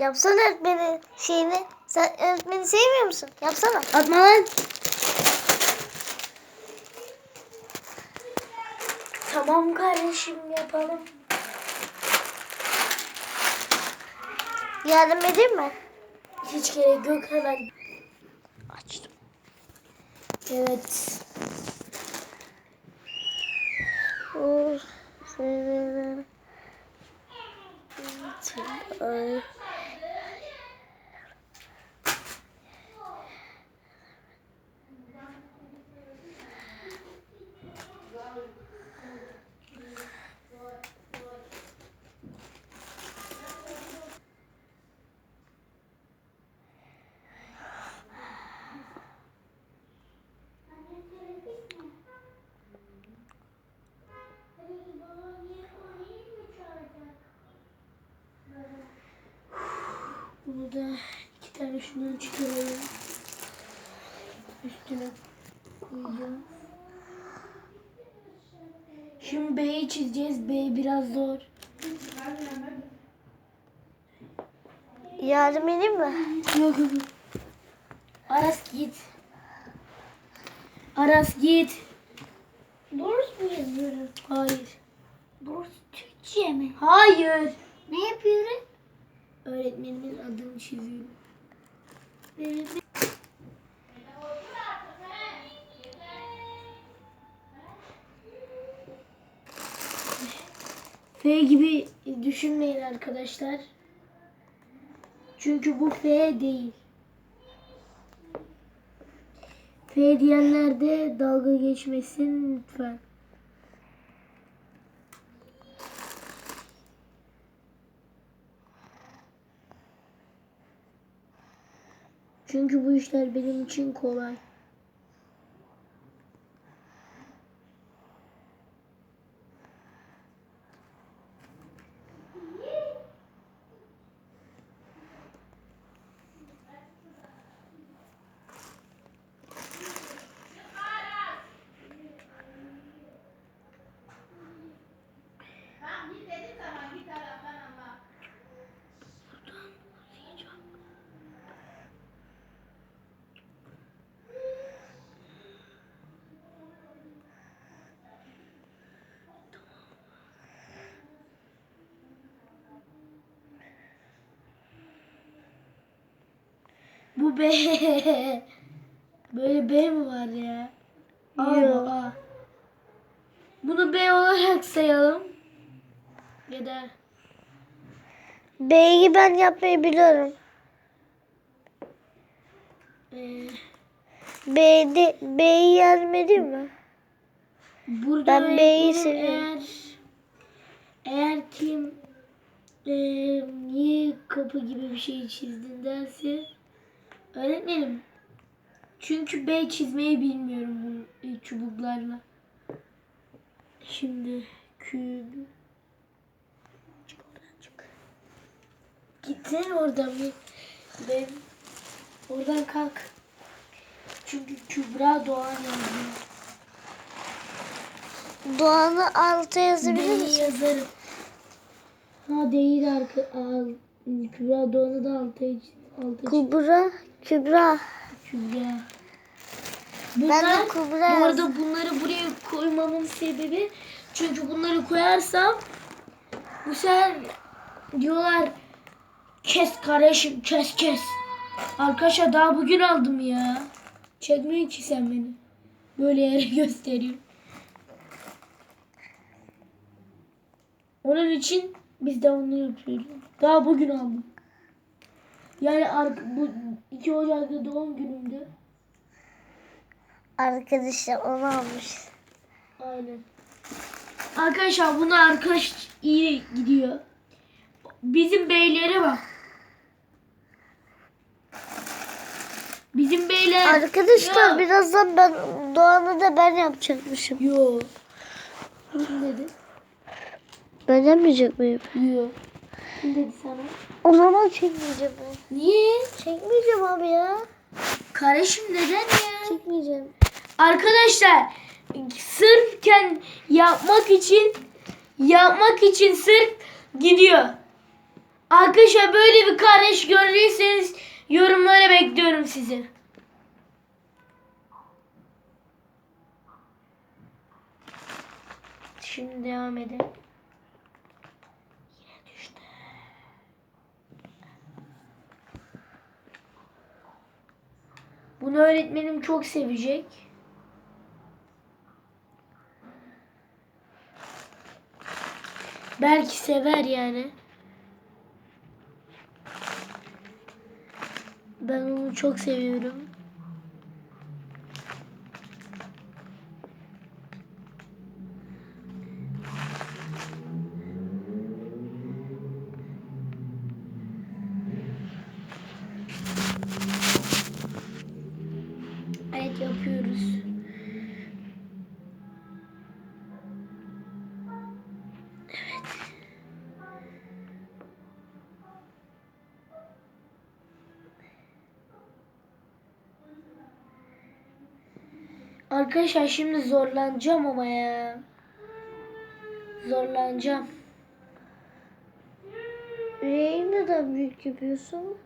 Yapsana öğretmenin şeyini. Sen öğretmeni sevmiyor musun? Yapsana. Atma lan. Tamam kardeşim yapalım. Yardım edeyim mi? Hiç gerek yok hemen. Açtım. Evet. Bunu da iki tane şundan çıkaralım. Üstüne koyacağım. Şimdi B'yi çizeceğiz. B biraz zor. Yardım edeyim mi? Yok yok. yok. Aras git. Aras git. Doğrusu mu yazıyorum? Hayır. Doğrusu Türkçe mi? Hayır. Ne yapıyorum? Öğretmenimin adını çiziyorum. F gibi düşünmeyin arkadaşlar. Çünkü bu F değil. F diyenler de dalga geçmesin lütfen. Çünkü bu işler benim için kolay. Bu B. Böyle B mi var ya? A Yok. A. Bunu B olarak sayalım. Ya da B'yi ben yapmayı biliyorum. e, B'de B'yi edeyim mi? burada Ben B'yi öğretmenim seviyorum. Eğer, eğer kim e, niye kapı gibi bir şey çizdin derse öğretmenim çünkü B çizmeyi bilmiyorum bu e, çubuklarla. Şimdi küp Çık oradan çık. Gitsene oradan bir. Ben oradan kalk. Çünkü Kübra Doğan yazıyor. Doğan'ı alta yazabilir misin? yazarım. Ha değil arka. Al. Kübra Doğan'ı da alta alta çık. Kubra, Kübra. Kübra. Ben Bunlar, de Kubra bu arada bunları buraya koymamın sebebi çünkü bunları koyarsam bu sefer diyorlar kes kardeşim kes kes. Arkadaşlar daha bugün aldım ya. Çekmeyin ki sen beni. Böyle yere gösteriyor. Onun için biz de onu yapıyoruz. Daha bugün aldım. Yani bu 2 Ocak'ta doğum günümdü. Arkadaşlar onu almış. Aynen. Arkadaşlar bunu arkadaş iyi gidiyor. Bizim beylere bak. Bizim beyler. Arkadaşlar Yo. birazdan ben Doğan'ı da ben yapacakmışım. Yo. Kim dedi? Ben yapmayacak mıyım? Yo. Kim dedi sana? O zaman çekmeyeceğim ben. Niye? Çekmeyeceğim abi ya. Kardeşim neden ya? Çekmeyeceğim. Arkadaşlar sırfken yapmak için yapmak için sırf gidiyor. Arkadaşlar böyle bir kardeş gördüyseniz yorumlara bekliyorum sizi. Şimdi devam edelim. Bunu öğretmenim çok sevecek. Belki sever yani. Ben onu çok seviyorum. Arkadaşlar şimdi zorlanacağım ama ya. Zorlanacağım. Yüreğini neden büyük yapıyorsun?